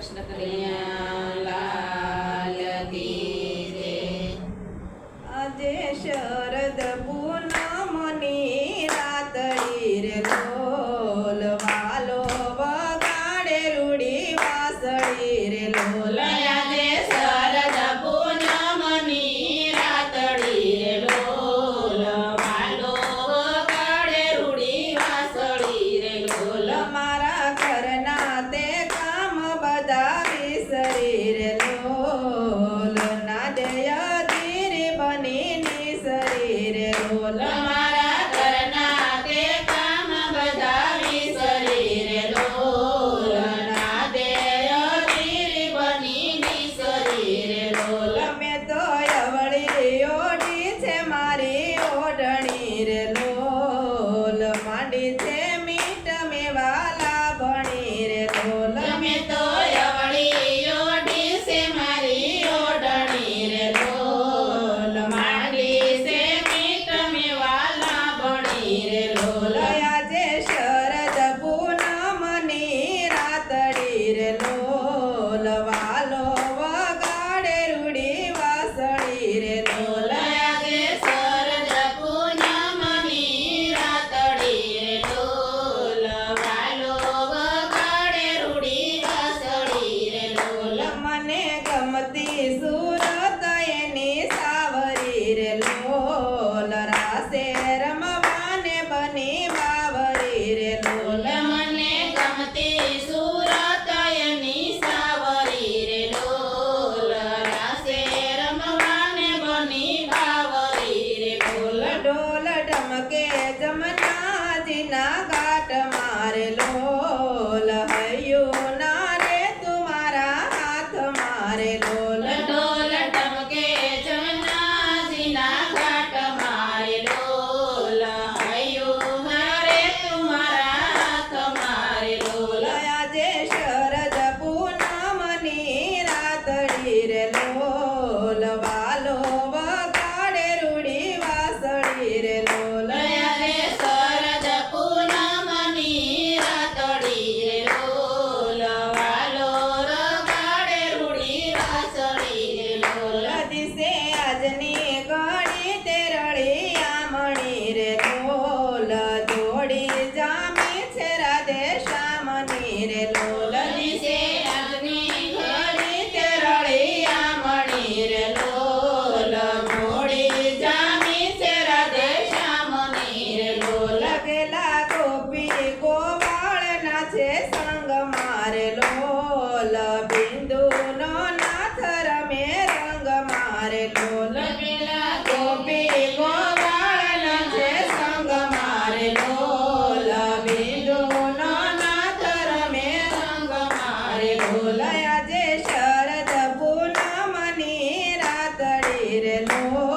કૃષ્ણ કલ્યાણ આજે શરદ પૂનમની રાતળી રે લોલ વાલો વગાડે રૂડી વાસળી રે લોલ Lele. ಇರಲು મની રે લોલની સે અગ્નિ મણી રે લોલ મોડી જામી સે રાધે શ્યામ રે લોલ ગેલા ગોપી ગોવાળ સંગ મારે લોલ બિંદુ નો રંગ મારે Eres lo